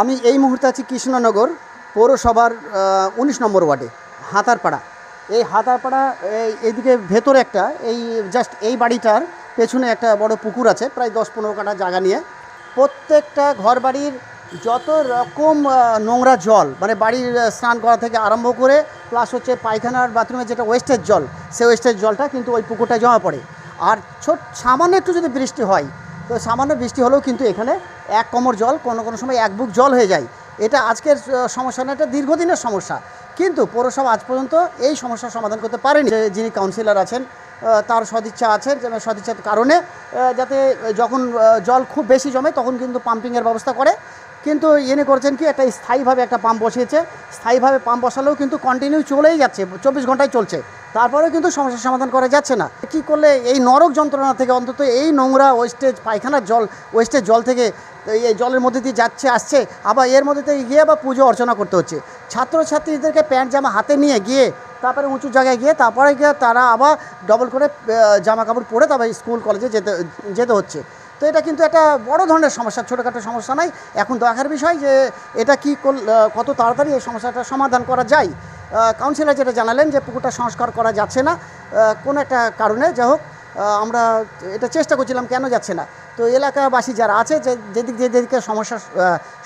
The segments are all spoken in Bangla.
আমি এই মুহূর্তে আছি কৃষ্ণনগর পৌরসভার উনিশ নম্বর ওয়ার্ডে, হাতারপাড়া। এই হাতারপাড়া, এই এইদিকে ভেতরে একটা, এই জাস্ট এই বাড়িটার পেছনে একটা বড় পুকুর আছে, প্রায় দশ পনেরো কাঠা জায়গা নিয়ে। প্রত্যেকটা ঘরবাড়ির যত রকম নোংরা জল মানে বাড়ির স্নান করা থেকে আরম্ভ করে প্লাস হচ্ছে পায়খানার বাথরুমে যেটা ওয়েস্টের জল সে ওয়েস্টের জলটা কিন্তু ওই পুকুরটায় জমা পড়ে। আর ছোট, সামান্য একটু যদি বৃষ্টি হয়, তো সামান্য বৃষ্টি হলেও কিন্তু এখানে এক কোমর জল, কোনো কোনো সময় এক বুক জল হয়ে যায়। এটা আজকের সমস্যা না, এটা দীর্ঘদিনের সমস্যা। কিন্তু পৌরসভা আজ পর্যন্ত এই সমস্যার সমাধান করতে পারেনি। যিনি কাউন্সিলর আছেন তার সদিচ্ছা আছে সদিচ্ছার কারণে যাতে যখন জল খুব বেশি জমে, তখন কিন্তু পাম্পিংয়ের ব্যবস্থা করে। কিন্তু ইনি করছেন কি, একটা স্থায়ীভাবে একটা পাম্প বসিয়েছে। স্থায়ীভাবে পাম্প বসালেও কিন্তু কন্টিনিউ চলেই যাচ্ছে, চব্বিশ ঘন্টায় চলছে। তারপরেও কিন্তু সমস্যার সমাধান করা যাচ্ছে না। কী করলে এই নরক যন্ত্রণা থেকে অন্তত এই নোংরা ওয়েস্টেজ পায়খানার জল ওয়েস্টেজ জল থেকে এই জলের মধ্যে দিয়ে যাচ্ছে, আসছে, আবার এর মধ্যে থেকে গিয়ে আবার পুজো অর্চনা করতে হচ্ছে। ছাত্রছাত্রীদেরকে প্যান্ট জামা হাতে নিয়ে গিয়ে, তারপরে উঁচু জায়গায় গিয়ে, তারপরে গিয়ে তারা আবার ডবল করে জামা কাপড় পরে তারপরে স্কুল কলেজে যেতে যেতে হচ্ছে। তো এটা কিন্তু একটা বড় ধরনের সমস্যা, ছোটোখাটো সমস্যা নাই। এখন দেখার বিষয় যে এটা কি কত তাড়াতাড়ি এই সমস্যাটা সমাধান করা যায়? কাউন্সিলর যেটা জানালেন যে পুকুরটা সংস্কার করা যাচ্ছে না কোনো একটা কারণে। যাই হোক আমরা এটা চেষ্টা করছিলাম কেন যাচ্ছে না। তো এলাকাবাসী যারা আছে, যে যেদিক যেদিকে সমস্যা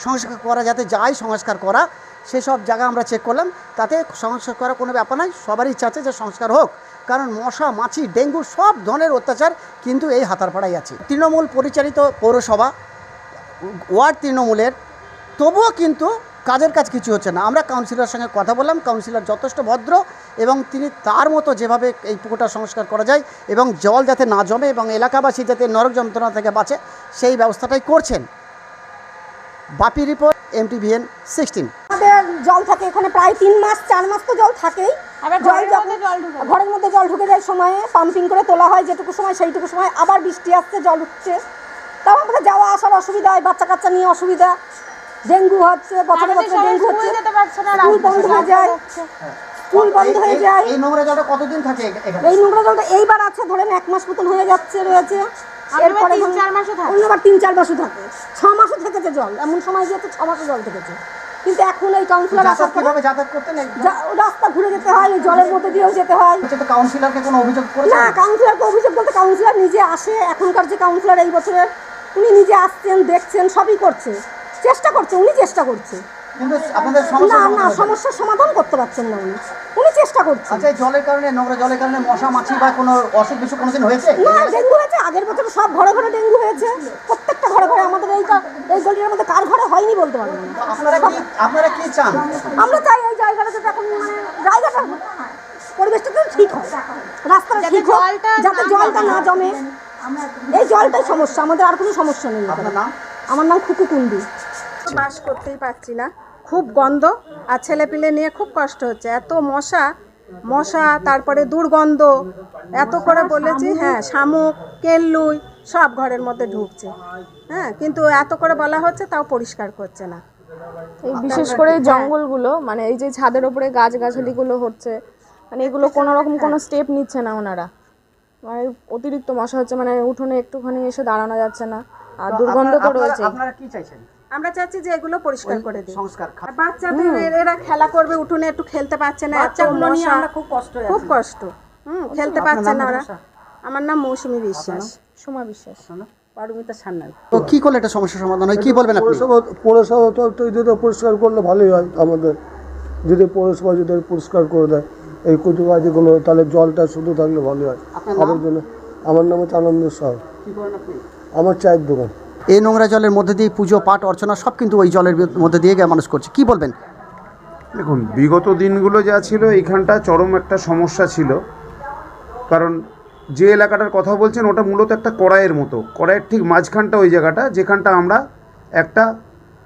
সংস্কার করা যাতে যায়, সংস্কার করা, সেসব জায়গা আমরা চেক করলাম। তাতে সংস্কার করার কোনো ব্যাপার নয় সবারই ইচ্ছা আছে যে সংস্কার হোক। কারণ মশা, মাছি, ডেঙ্গু সব ধরনের অত্যাচার কিন্তু এই হাতারপাড়ায় আছে। তৃণমূল পরিচালিত পৌরসভা, ওয়ার্ড তৃণমূলের, তবুও কিন্তু কাজের কাজ কিছু হচ্ছে না। আমরা কাউন্সিলরের সঙ্গে কথা বললাম কাউন্সিলর যথেষ্ট ভদ্র এবং তিনি তার মতো যেভাবে এই পুকুরটা সংস্কার করা যায় এবং জল যাতে না জমে এবং এলাকাবাসী যাতে নরক যন্ত্রণা থেকে বাঁচে, সেই ব্যবস্থাটাই করছেন। Bapi report MTVN sixteen. আমাদের জল থাকে এখানে প্রায় তিন মাস চার মাস তো জল থাকেই। জল ঘরের মধ্যে জল ঢুকে যায়। ঘরের মধ্যে জল ঢুকে যায় সময়ে পাম্পিং করে তোলা হয় যেটুকু সময় সেইটুকু সময় আবার বৃষ্টি আসছে জল উঠছে। তাও আমাদের যাওয়া আসার অসুবিধা হয় বাচ্চা কাচ্চা নিয়ে অসুবিধা। ডেঙ্গু হচ্ছে বছরে বছরে ডেঙ্গু হচ্ছে। স্কুল বন্ধ হয়ে যায়। স্কুল বন্ধ হয়ে যায়। এই নোংরা জলটা কতদিন থাকে এই নোংরা জলটা এইবার আছে ধরেন এক মাস মতন হয়ে যাচ্ছে রয়েছে। অন্যবার চার মাসও থাকে। অন্যবার তিন চার মাসও থাকে। ছ মাসও থেকেছে জল। এমন সময় গিয়েছে ছ মাসও জল থেকেছে। কিন্তু এখন এই কাউন্সিলর আসার কীভাবে যাতায়াত করতেন রাস্তা ঘুরে যেতে হয় জলের মধ্যে দিয়েও যেতে হয়। হচ্ছে তো কাউন্সিলরকে কোনো অভিযোগ না কাউন্সিলরকে অভিযোগ বলতে কাউন্সিলর নিজে আসে। এখনকার যে কাউন্সিলর এই বছরের উনি নিজে আসছেন দেখছেন সবই করছে। চেষ্টা করছে উনি চেষ্টা করছে। কিন্তু আপনাদের সমস্যা না সমস্যার সমাধান করতে পারছেন না উনি। উনি চেষ্টা করছেন। আচ্ছা এই জলের কারণে নোংরা জলের কারণে মশা মাছি বা কোনো অসুখ বিসুখ কোনোদিন হয়েছে? না ডেঙ্গু হয়েছে আগের বছর সব ঘরে ঘরে ডেঙ্গু হয়েছে। প্রত্যেকটা ঘরে ঘরে আমাদের এই কা- এই গলির মধ্যে কার ঘরে হয়নি বলতে পারব আপনারা কি আপনারা কি চান? আমরা চাই এই জায়গাটা যাতে এখন মানে জায়গাটা পরিবেশটা যাতে ঠিক হয়। রাস্তাটা যাতে ঠিক হোক জলটা যাতে না জলটা না জমে। এই জলটাই সমস্যা আমাদের আর কোনো সমস্যা নেই এখানে। আপনার নাম? আমার নাম খুকু কুন্ডু। বাস করতেই পারছি না। খুব গন্ধ আর ছেলেপিলে নিয়ে খুব কষ্ট হচ্ছে। এত মশা মশা তারপরে দুর্গন্ধ এত করে বলেছি হ্যাঁ শামুক কেল্লুই সব ঘরের মধ্যে ঢুকছে। হ্যাঁ কিন্তু এত করে বলা হচ্ছে তাও পরিষ্কার করছে না। এই বিশেষ করে এই জঙ্গলগুলো মানে এই যে ছাদের ওপরে গাছ গাছালিগুলো হচ্ছে মানে এগুলো কোনো রকম কোনো স্টেপ নিচ্ছে না ওনারা। মানে অতিরিক্ত মশা হচ্ছে মানে উঠোনে একটুখানি এসে দাঁড়ানো যাচ্ছে না। আর দুর্গন্ধ তো রয়েছে আপনারা কি চাইছেন? আমরা চাচ্ছি যে এগুলো পরিষ্কার করে দিই। সংস্কার বাচ্চাদের এরা খেলা করবে উঠোনে একটু খেলতে পারছে না বাচ্চাগুলো নিয়ে আমরা খুব কষ্ট খুব কষ্ট। হুম খেলতে পারছে না ওরা। আমার নাম মৌসুমী বিশ্বাস। সোমা বিশ্বাস। পারমিতা সান্যাল। তো কি করলে এটা সমস্যার সমাধান হয়? কি বলবেন আপনি? পৌরসভা পৌরসভা তো যদি পরিষ্কার করলে ভালোই হয় আমাদের। যদি পৌরসভা যদি পরিষ্কার করে দেয় এই কুচুকাচিগুলো তাহলে জলটা শুধু থাকলে ভালোই হয়। আমার জন্য আমার নাম হচ্ছে আনন্দ সাহ। কি করেন আপনি? আমার চায়ের দোকান। এই নোংরা জলের মধ্যে দিয়ে পুজো, পাঠ, অর্চনা সব কিন্তু ওই জলের মধ্যে দিয়ে গিয়ে মানুষ করছে। কি বলবেন? দেখুন, বিগত দিনগুলো যা ছিল, এইখানটা চরম একটা সমস্যা ছিল। কারণ যে এলাকাটার কথা বলছেন, ওটা মূলত একটা কড়াইয়ের মতো। কড়াইয়ের ঠিক মাঝখানটা ওই জায়গাটা, যেখানটা আমরা একটা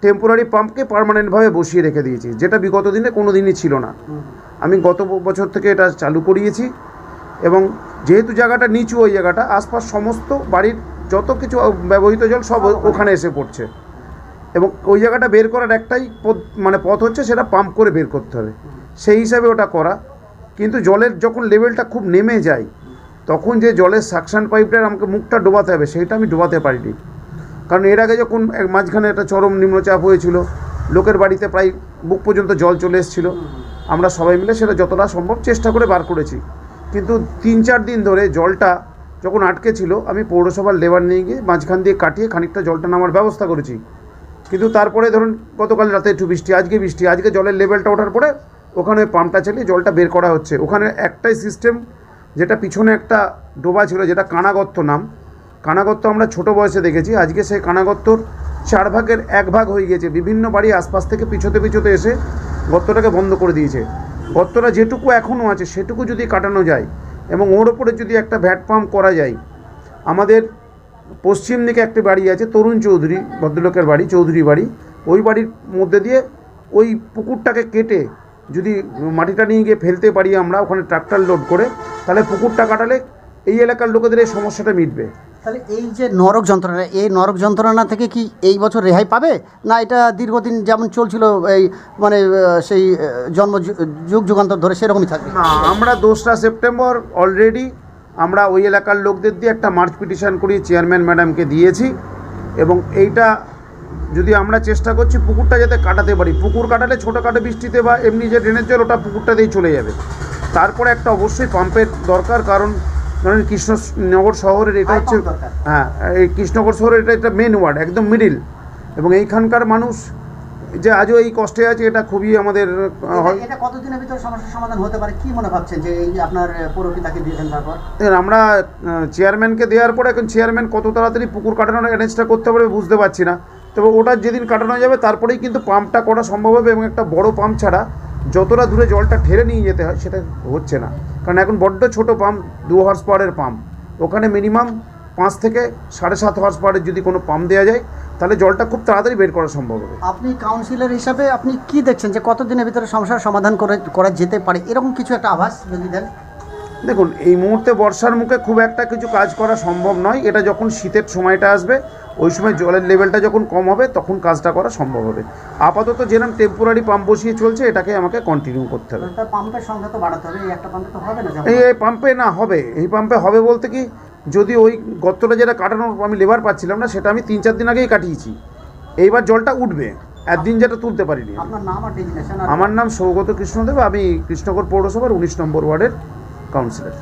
টেম্পোরারি পাম্পকে পার্মানেন্টভাবে বসিয়ে রেখে দিয়েছি। যেটা বিগত দিনে কোনো দিনই ছিল না। আমি গত বছর থেকে এটা চালু করিয়েছি এবং যেহেতু জায়গাটা নিচু, ওই জায়গাটা, আশপাশ সমস্ত বাড়ির যত কিছু ব্যবহৃত জল সব ওখানে এসে পড়ছে। এবং ওই জায়গাটা বের করার একটাই পথ মানে পথ হচ্ছে সেটা পাম্প করে বের করতে হবে। সেই হিসাবে ওটা করা। কিন্তু জলের যখন লেভেলটা খুব নেমে যায় তখন যে জলের সাকশন পাইপটার আমাকে মুখটা ডোবাতে হবে সেইটা আমি ডোবাতে পারিনি। কারণ এর আগে যখন এক মাঝখানে একটা চরম নিম্নচাপ হয়েছিল লোকের বাড়িতে প্রায় বুক পর্যন্ত জল চলে এসেছিল আমরা সবাই মিলে সেটা যতটা সম্ভব চেষ্টা করে বার করেছি। কিন্তু তিন চার দিন ধরে জলটা যখন আটকে ছিল, আমি পৌরসভার লেবার নিয়ে গিয়ে মাঝখান দিয়ে কাটিয়ে খানিকটা জলটা নামার ব্যবস্থা করেছি। কিন্তু তারপরে ধরুন, গতকাল রাতে একটু বৃষ্টি, আজকে বৃষ্টি, আজকে জলের লেভেলটা ওঠার পরে ওখানে ওই পাম্পটা চালিয়ে জলটা বের করা হচ্ছে। ওখানে একটাই সিস্টেম যেটা পিছনে একটা ডোবা ছিল, যেটা কানাগত্ত নাম। কানাগত্ত আমরা ছোট বয়সে দেখেছি, আজকে সেই কানাগত্তর চার ভাগের এক ভাগ হয়ে গেছে বিভিন্ন বাড়ি আশপাশ থেকে পিছোতে পিছোতে এসে গর্তটাকে বন্ধ করে দিয়েছে। গর্তটা যেটুকু এখনও আছে, সেটুকু যদি কাটানো যায় এবং ওর ওপরে যদি একটা ভ্যাট পাম্প করা যায়, আমাদের পশ্চিম দিকে একটি বাড়ি আছে, তরুণ চৌধুরী, ভদ্রলোকের বাড়ি, চৌধুরী বাড়ি। ওই বাড়ির মধ্যে দিয়ে ওই পুকুরটাকে কেটে যদি মাটিটা নিয়ে গিয়ে ফেলতে পারি আমরা, ওখানে ট্রাক্টর লোড করে, তাহলে পুকুরটা কাটালে এই এলাকার লোকেদের এই সমস্যাটা মিটবে। তাহলে এই যে নরক যন্ত্রণা, এই নরক যন্ত্রণা থেকে কি এই বছর রেহাই পাবে? না এটা দীর্ঘদিন যেমন চলছিল এই মানে সেই জন্ম যুগ যুগান্তর ধরে সেরকমই থাকবে? আমরা দোসরা সেপ্টেম্বর অলরেডি আমরা ওই এলাকার লোকদের দিয়ে একটা মার্চ পিটিশন করি চেয়ারম্যান ম্যাডামকে দিয়েছি এবং এইটা যদি আমরা চেষ্টা করছি পুকুরটা যাতে কাটাতে পারি, পুকুর কাটালে ছোটোখাটো বৃষ্টিতে বা এমনি যে ড্রেনের জল, ওটা পুকুরটা দিয়েই চলে যাবে। তারপরে একটা অবশ্যই পাম্পের দরকার, কারণ ধরেন কৃষ্ণনগর শহরের এটা হচ্ছে হ্যাঁ এই কৃষ্ণনগর শহরের এটা একটা মেন ওয়ার্ড একদম মিডিল এবং এইখানকার মানুষ যে আজও এই কষ্টে আছে এটা খুবই আমাদের এটা- এটা কতদিনের ভিতরে সমস্যার সমাধান হতে পারে? কি মনে ভাবছেন যে এই আপনার পৌরপিতাকে দিয়েছেন তারপর? আমরা চেয়ারম্যানকে দেওয়ার পরে এখন চেয়ারম্যান কত তাড়াতাড়ি পুকুর কাটানোর অ্যারেঞ্জটা করতে পারবে বুঝতে পারছি না। তবে ওটা যেদিন কাটানো যাবে তারপরেই কিন্তু পাম্পটা করা সম্ভব হবে এবং একটা বড় পাম্প ছাড়া যতটা দূরে জলটা ঠেলে নিয়ে যেতে হয় সেটা হচ্ছে না। কারণ এখন বড্ড ছোট পাম্প দু হর্স পাওয়ারের পাম্প। ওখানে মিনিমাম পাঁচ থেকে সাড়ে সাত হর্স পাওয়ারের যদি কোনো পাম্প দেওয়া যায় তাহলে জলটা খুব তাড়াতাড়ি বের করা সম্ভব হবে। আপনি কাউন্সিলর হিসাবে আপনি কি দেখছেন যে কতদিনের ভিতরে সমস্যার সমাধান করে করা যেতে পারে? এরকম কিছু একটা আভাস যদি দেন। দেখুন এই মুহূর্তে বর্ষার মুখে খুব একটা কিছু কাজ করা সম্ভব নয়। এটা যখন শীতের সময়টা আসবে ওই সময় জলের লেভেলটা যখন কম হবে তখন কাজটা করা সম্ভব হবে। আপাতত যেরকম টেম্পোরারি পাম্প বসিয়ে চলছে এটাকে আমাকে কন্টিনিউ করতে হবে। পাম্পের সংখ্যা তো বাড়াতে হবে এই একটা পাম্পে তো হবে না এই পাম্পে না হবে। এই পাম্পে হবে বলতে কি যদি ওই গর্তটা যেটা কাটানোর আমি লেবার পাচ্ছিলাম না সেটা আমি তিন চার দিন আগেই কাটিয়েছি। এইবার জলটা উঠবে একদিন যেটা তুলতে পারিনি আমার নাম সৌগত কৃষ্ণদেব আমি কৃষ্ণগর পৌরসভার উনিশ নম্বর ওয়ার্ডের কাউন্সিলর